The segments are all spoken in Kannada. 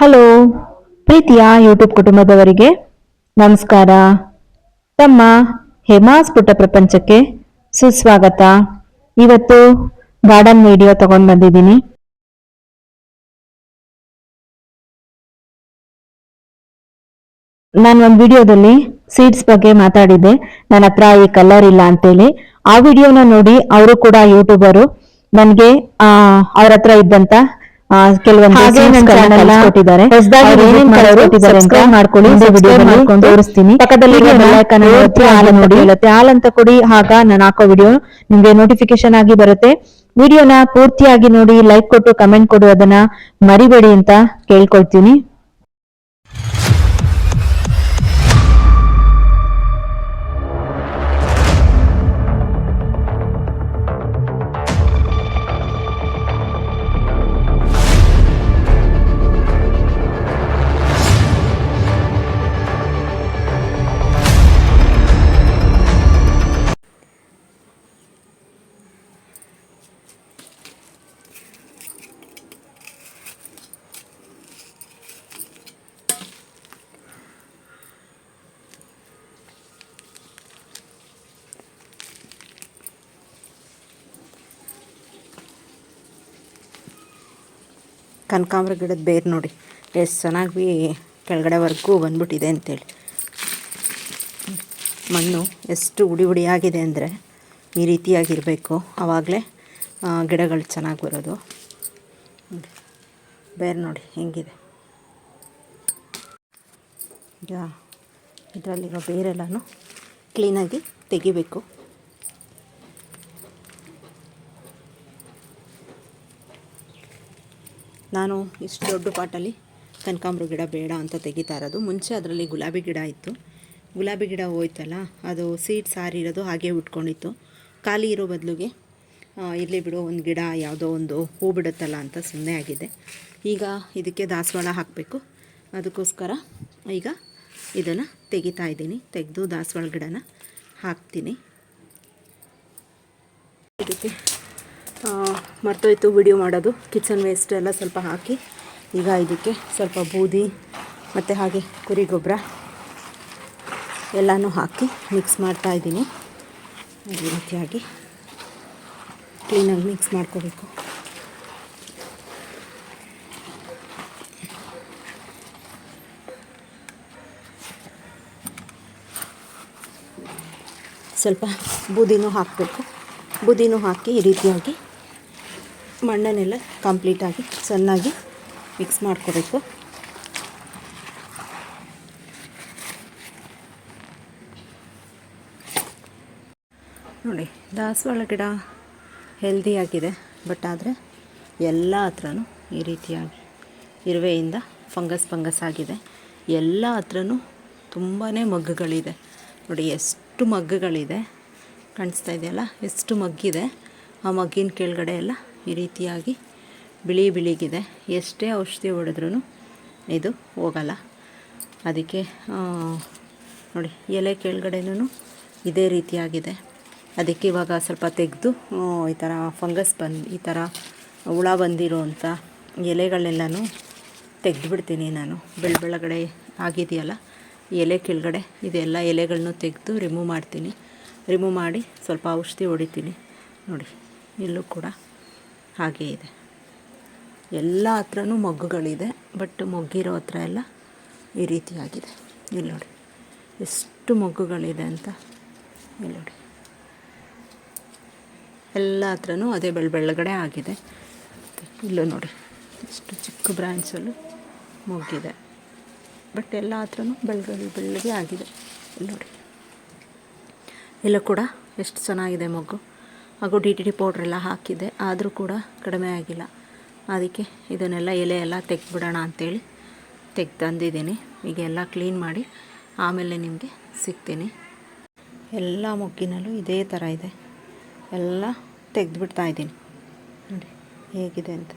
ಹಲೋ, ಪ್ರೀತಿಯ ಯೂಟ್ಯೂಬ್ ಕುಟುಂಬದವರಿಗೆ ನಮಸ್ಕಾರ. ತಮ್ಮ ಹೇಮಾಸ್ ಪುಟ್ಟ ಪ್ರಪಂಚಕ್ಕೆ ಸುಸ್ವಾಗತ. ಇವತ್ತು ಗಾರ್ಡನ್ ವಿಡಿಯೋ ತಗೊಂಡು ಬಂದಿದ್ದೀನಿ. ನಾನು ಒಂದು ವಿಡಿಯೋದಲ್ಲಿ ಸೀಡ್ಸ್ ಬಗ್ಗೆ ಮಾತಾಡಿದ್ದೆ. ನನ್ನ ಹತ್ರ ಈ ಕಲರ್ ಇಲ್ಲ ಅಂತೇಳಿ. ಆ ವಿಡಿಯೋನ ನೋಡಿ ಅವರು ಕೂಡ ಯೂಟ್ಯೂಬರು ನನಗೆ ಅವ್ರ ಹತ್ರ ಇದ್ದಂತ ತೋರಿಸ್ತೀನಿ. ಪಕ್ಕದಲ್ಲಿ ಹಾಲ್ ಅಂತ ಕೊಡಿ ಆಗ ನಾನು ಹಾಕೋ ವಿಡಿಯೋ ನಿಮ್ಗೆ ನೋಟಿಫಿಕೇಶನ್ ಆಗಿ ಬರುತ್ತೆ. ವಿಡಿಯೋನ ಪೂರ್ತಿಯಾಗಿ ನೋಡಿ ಲೈಕ್ ಕೊಟ್ಟು ಕಮೆಂಟ್ ಕೊಡು ಅದನ್ನ ಮರಿಬೇಡಿ ಅಂತ ಕೇಳ್ಕೊಳ್ತೀನಿ. ಕನಕಾಂಬರ ಗಿಡದ ಬೇರು ನೋಡಿ. ಎಷ್ಟು ಚೆನ್ನಾಗಿ ಕೆಳಗಡೆವರೆಗೂ ಬಂದ್ಬಿಟ್ಟಿದೆ ಅಂತೇಳಿ. ಮಣ್ಣು ಎಷ್ಟು ಉಡಿ ಉಡಿಯಾಗಿದೆ ಅಂದರೆ ಈ ರೀತಿಯಾಗಿರಬೇಕು. ಆವಾಗಲೇ ಗಿಡಗಳು ಚೆನ್ನಾಗಿ ಬರೋದು. ಬೇರೆ ನೋಡಿ ಹೆಂಗಿದೆ. ಈಗ ಇದರಲ್ಲಿರೋ ಬೇರೆಲ್ಲನೂ ಕ್ಲೀನಾಗಿ ತೆಗಿಬೇಕು. ನಾನು ಇಷ್ಟು ದೊಡ್ಡ ಪಾಟಲ್ಲಿ ಕನಕಾಂಬ್ರ ಗಿಡ ಬೇಡ ಅಂತ ತೆಗಿತಾ ಇರೋದು. ಮುಂಚೆ ಅದರಲ್ಲಿ ಗುಲಾಬಿ ಗಿಡ ಇತ್ತು. ಗುಲಾಬಿ ಗಿಡ ಹೋಯ್ತಲ್ಲ, ಅದು ಸೀಟ್ ಸಾರಿ ಇರೋದು ಹಾಗೆ ಉಟ್ಕೊಂಡಿತ್ತು. ಖಾಲಿ ಇರೋ ಬದಲಿಗೆ ಇರಲಿ ಬಿಡು, ಒಂದು ಗಿಡ ಯಾವುದೋ ಒಂದು ಹೂ ಬಿಡುತ್ತಲ್ಲ ಅಂತ ಸುಮ್ಮನೆ ಆಗಿದೆ. ಈಗ ಇದಕ್ಕೆ ದಾಸವಾಳ ಹಾಕಬೇಕು. ಅದಕ್ಕೋಸ್ಕರ ಈಗ ಇದನ್ನು ತೆಗಿತಾ ಇದ್ದೀನಿ. ತೆಗೆದು ದಾಸವಾಳ ಗಿಡನ ಹಾಕ್ತೀನಿ. ಇದಕ್ಕೆ ಮರ್ತೋಯ್ತು ವಿಡಿಯೋ ಮಾಡೋದು. ಕಿಚನ್ ವೇಸ್ಟ್ ಎಲ್ಲ ಸ್ವಲ್ಪ ಹಾಕಿ, ಈಗ ಇದಕ್ಕೆ ಸ್ವಲ್ಪ ಬೂದಿ ಮತ್ತು ಹಾಗೆ ಕುರಿ ಗೊಬ್ಬರ ಎಲ್ಲನೂ ಹಾಕಿ ಮಿಕ್ಸ್ ಮಾಡ್ತಾ ಇದ್ದೀನಿ. ಈ ರೀತಿಯಾಗಿ ಕ್ಲೀನಾಗಿ ಮಿಕ್ಸ್ ಮಾಡ್ಕೋಬೇಕು. ಸ್ವಲ್ಪ ಬೂದಿನೂ ಹಾಕಬೇಕು. ಬೂದಿನೂ ಹಾಕಿ ಈ ರೀತಿಯಾಗಿ ಮಣ್ಣನ್ನೆಲ್ಲ ಕಂಪ್ಲೀಟಾಗಿ ಚೆನ್ನಾಗಿ ಮಿಕ್ಸ್ ಮಾಡ್ಕೋಬೇಕು. ನೋಡಿ, ದಾಸವಾಳ ಗಿಡ ಹೆಲ್ದಿಯಾಗಿದೆ ಬಟ್ ಆದರೆ ಎಲ್ಲ ಹತ್ರನೂ ಈ ರೀತಿಯಾಗಿ ಇರುವೆಯಿಂದ ಫಂಗಸ್ ಫಂಗಸ್ ಆಗಿದೆ. ಎಲ್ಲ ಹತ್ರನೂ ತುಂಬಾ ಮಗ್ಗುಗಳಿದೆ. ನೋಡಿ, ಎಷ್ಟು ಮಗ್ಗುಗಳಿದೆ. ಕಾಣಿಸ್ತಾ ಇದೆಯಲ್ಲ? ಎಷ್ಟು ಮಗ್ಗಿದೆ? ಆ ಮಗ್ಗಿನ ಕೆಳಗಡೆ ಎಲ್ಲ ಈ ರೀತಿಯಾಗಿ ಬಿಳಿ ಬಿಳಿಗಿದೆ. ಎಷ್ಟೇ ಔಷಧಿ ಹೊಡೆದ್ರೂ ಇದು ಹೋಗಲ್ಲ. ಅದಕ್ಕೆ ನೋಡಿ, ಎಲೆ ಕೆಳಗಡೆನೂ ಇದೇ ರೀತಿಯಾಗಿದೆ. ಅದಕ್ಕೆ ಇವಾಗ ಸ್ವಲ್ಪ ತೆಗೆದು ಈ ಥರ ಫಂಗಸ್ ಬಂದು, ಈ ಥರ ಹುಳ ಬಂದಿರೋ ಅಂಥ ಎಲೆಗಳನ್ನೆಲ್ಲನೂ ತೆಗೆದುಬಿಡ್ತೀನಿ ನಾನು. ಬೆಳ, ಬೆಳಗಡೆ ಆಗಿದೆಯಲ್ಲ, ಎಲೆ ಕೆಳಗಡೆ ಇದೆಲ್ಲ ಎಲೆಗಳನ್ನೂ ತೆಗೆದು ರಿಮೂವ್ ಮಾಡ್ತೀನಿ. ರಿಮೂವ್ ಮಾಡಿ ಸ್ವಲ್ಪ ಔಷಧಿ ಹೊಡಿತೀನಿ. ನೋಡಿ, ಇಲ್ಲೂ ಕೂಡ ಹಾಗೇ ಇದೆ. ಎಲ್ಲ ಹತ್ರನೂ ಮೊಗ್ಗುಗಳಿದೆ, ಬಟ್ ಮೊಗ್ಗಿರೋ ಹತ್ರ ಎಲ್ಲ ಈ ರೀತಿಯಾಗಿದೆ. ಇಲ್ಲಿ ನೋಡಿ, ಎಷ್ಟು ಮೊಗ್ಗುಗಳಿದೆ ಅಂತ. ಇಲ್ಲಿ ನೋಡಿ. ಎಲ್ಲ ಹತ್ರನೂ ಅದೇ ಬೆಳ್ ಬೆಳಗಡೆ ಆಗಿದೆ. ಇಲ್ಲೂ ನೋಡಿ, ಎಷ್ಟು ಚಿಕ್ಕ ಬ್ರ್ಯಾಂಚಲ್ಲೂ ಮೊಗ್ಗಿದೆ. ಬಟ್ ಎಲ್ಲ ಹತ್ರನೂ ಬೆಳಗ್ಗೆ ಬೆಳ್ಳಗೆ ಆಗಿದೆ. ಇಲ್ಲಿ ನೋಡಿ. ಇಲ್ಲೂ ಕೂಡ ಎಷ್ಟು ಚೆನ್ನಾಗಿದೆ ಮೊಗ್ಗು. ಹಾಗೂ ಡಿ ಟಿ ಡಿ ಪೌಡ್ರೆಲ್ಲ ಹಾಕಿದೆ ಆದರೂ ಕೂಡ ಕಡಿಮೆ ಆಗಿಲ್ಲ. ಅದಕ್ಕೆ ಇದನ್ನೆಲ್ಲ ಎಲೆ ಎಲ್ಲ ತೆಗೆದ್ಬಿಡೋಣ ಅಂಥೇಳಿ ತೆಗ್ದು ತಂದಿದ್ದೀನಿ ಈಗ ಎಲ್ಲ ಕ್ಲೀನ್ ಮಾಡಿ ಆಮೇಲೆ ನಿಮಗೆ ಸಿಗ್ತೀನಿ. ಎಲ್ಲ ಮೊಗ್ಗಿನಲ್ಲೂ ಇದೇ ಥರ ಇದೆ. ಎಲ್ಲ ತೆಗೆದ್ಬಿಡ್ತಾ ಇದ್ದೀನಿ. ನೋಡಿ ಹೇಗಿದೆ ಅಂತ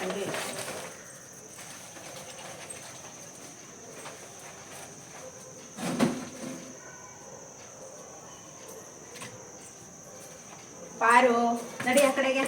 ಹಂಗೆ ಪಾರು ನಡಿ ಆ ಕಡೆಗೆ.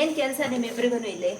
ಏನು ಕೆಲಸ ನಿಮ್ಮಿಬ್ಬರಿಗೂ ಇಲ್ಲಿ?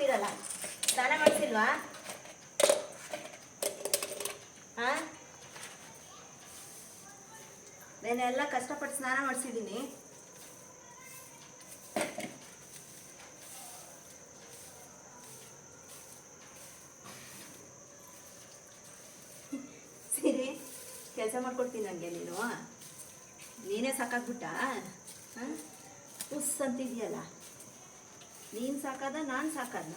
ಕುತ್ಕೋತೀರಲ್ಲ ಸ್ನಾನ ಮಾಡಿಸಿಲ್ವಾ? ಹಾ ಕಷ್ಟಪಟ್ಟು ಸ್ನಾನ ಮಾಡಿಸಿದ್ದೀನಿ. ಸೀರೆ, ಕೆಲಸ ಮಾಡ್ಕೊಡ್ತೀನಿ ನನಗೆ ನೀನು. ನೀನೇ ಸಾಕಾಗ್ಬಿಟ್ಟ? ಉಸ್ ಅಂತಿದ್ಯಲ್ಲ ನೀನು ಸಾಕಾದ ನಾನು ಸಾಕಾದ್ನ?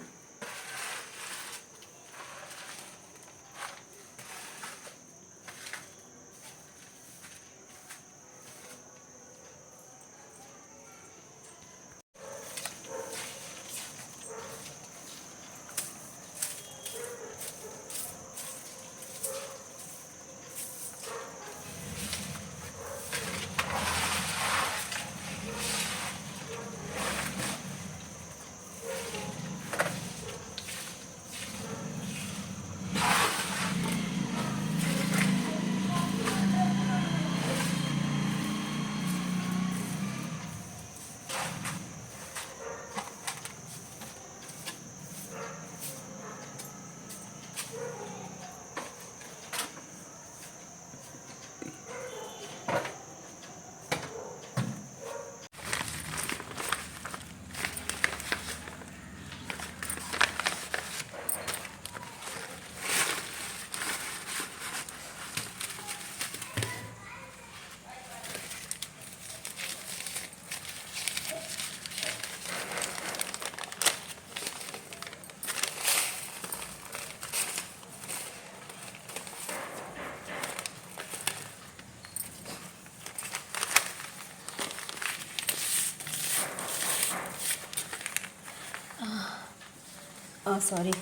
ಸಾರಿ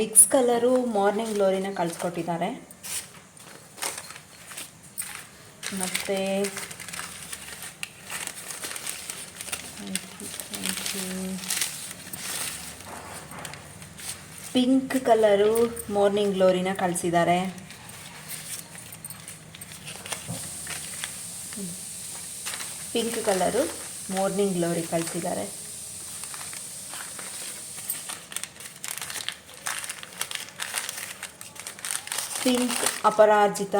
ಮಿಕ್ಸ್ ಕಲರು ಮಾರ್ನಿಂಗ್ ಗ್ಲೋರಿನ ಕಳಿಸ್ಕೊಟ್ಟಿದ್ದಾರೆ. ಮತ್ತು ಪಿಂಕ್ ಕಲರು ಮಾರ್ನಿಂಗ್ ಗ್ಲೋರಿನ ಕಳಿಸಿದ್ದಾರೆ. ಪಿಂಕ್ ಕಲರು ಮಾರ್ನಿಂಗ್ ಗ್ಲೋರಿ ಕಳಿಸಿದ್ದಾರೆ. ಪಿಂಕ್ ಅಪರಾಜಿತ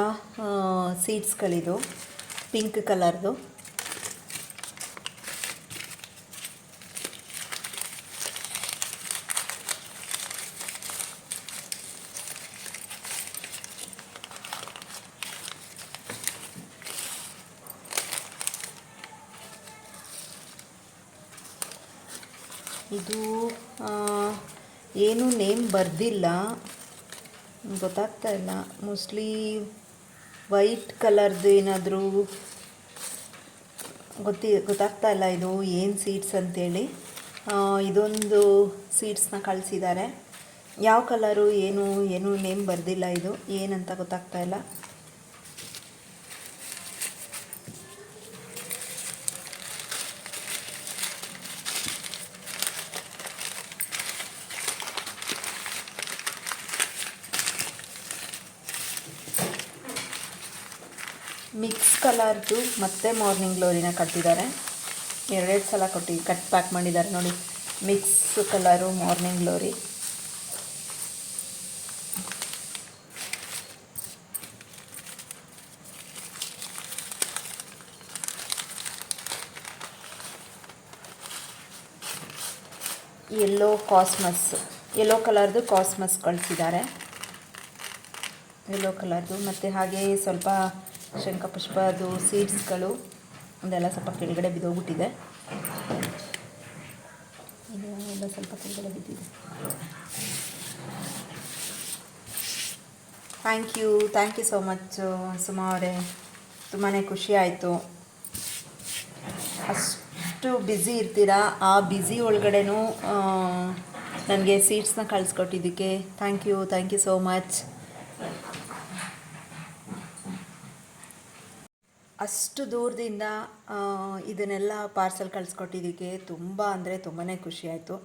ಸೀಡ್ಸ್ಗಳಿದು ಪಿಂಕ್ ಕಲರ್ದು. ಇದು ಏನು ನೇಮ್ ಬರೆದಿಲ್ಲ. ಗೊತ್ತಾಗ್ತಾ ಇಲ್ಲ. ಮೋಸ್ಟ್ಲಿ ವೈಟ್ ಕಲರ್ದು ಏನಾದರೂ ಗೊತ್ತಿ, ಗೊತ್ತಾಗ್ತಾ ಇಲ್ಲ ಇದು ಏನು ಸೀಡ್ಸ್ ಅಂತೇಳಿ. ಇದೊಂದು ಸೀಡ್ಸ್ನ ಕಳಿಸಿದ್ದಾರೆ ಯಾವ ಕಲರು ಏನು ಏನು ನೇಮ್ ಬರೆದಿಲ್ಲ ಇದು. ಏನಂತ ಗೊತ್ತಾಗ್ತಾ ಇಲ್ಲ. ಕಲರ್ದು ಮತ್ತೆ ಮಾರ್ನಿಂಗ್ ಗ್ಲೋರಿನ ಕಟ್ಟಿದ್ದಾರೆ. ಎರಡೆರಡು ಸಲ ಕೊಟ್ಟು ಕಟ್ ಪ್ಯಾಕ್ ಮಾಡಿದ್ದಾರೆ ನೋಡಿ. Mix colour morning glory yellow cosmos yellow ಕಲರ್ದು ಕಾಸ್ಮಸ್ ಕಳಿಸಿದ್ದಾರೆ. ಎಲ್ಲೋ ಕಲರ್ದು ಮತ್ತು ಹಾಗೆ ಸ್ವಲ್ಪ ಶಂಖಪುಷ್ಪದು ಸೀಡ್ಸ್ಗಳು ಅದೆಲ್ಲ ಸ್ವಲ್ಪ ಕೆಳಗಡೆ ಬಿದ್ದೋಗ್ಬಿಟ್ಟಿದೆ. ಸ್ವಲ್ಪ ಕೆಳಗಡೆ ಬಿದ್ದಿದೆ. Thank you thank you so much Suma ಅವರೇ. ತುಂಬಾ ಖುಷಿ ಆಯಿತು. ಅಷ್ಟು ಬ್ಯುಸಿ ಇರ್ತೀರಾ? ಆ ಬ್ಯುಸಿ ಒಳಗಡೆನೂ ನನಗೆ ಸೀಟ್ಸ್ನ ಕಳಿಸ್ಕೊಟ್ಟಿದ್ದಕ್ಕೆ thank you thank you so much ಅಷ್ಟು ದೂರದಿಂದ ಇದನ್ನೆಲ್ಲ ಪಾರ್ಸೆಲ್ ಕಳಿಸ್ಕೊಟ್ಟಿದ್ದಕ್ಕೆ ತುಂಬ ಅಂದರೆ ತುಂಬಾ ಖುಷಿಯಾಯಿತು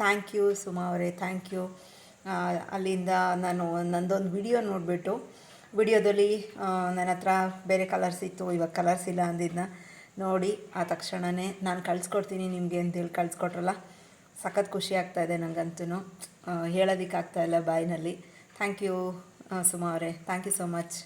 ಥ್ಯಾಂಕ್ ಯು ಸುಮಾ ಅವರೇ ಥ್ಯಾಂಕ್ ಯು ಅಲ್ಲಿಂದ ನಾನು ನಂದೊಂದು ವಿಡಿಯೋ ನೋಡಿಬಿಟ್ಟು ವಿಡಿಯೋದಲ್ಲಿ ನನ್ನ ಹತ್ರ ಬೇರೆ ಕಲರ್ಸ್ ಇತ್ತು, ಇವಾಗ ಕಲರ್ಸ್ ಇಲ್ಲ ಅಂದಿದ್ದನ್ನ ನೋಡಿ, ಆ ತಕ್ಷಣವೇ ನಾನು ಕಳಿಸ್ಕೊಡ್ತೀನಿ ನಿಮಗೆ ಅಂತೇಳಿ ಕಳಿಸ್ಕೊಟ್ರಲ್ಲ. ಸಖತ್ ಖುಷಿ ಆಗ್ತಾ ಇದೆ ನನಗಂತೂ ಹೇಳೋದಕ್ಕಾಗ್ತಾಯಿಲ್ಲ ಬಾಯಿನಲ್ಲಿ. ಥ್ಯಾಂಕ್ ಯು ಸುಮಾ ಅವರೇ. Thank you so much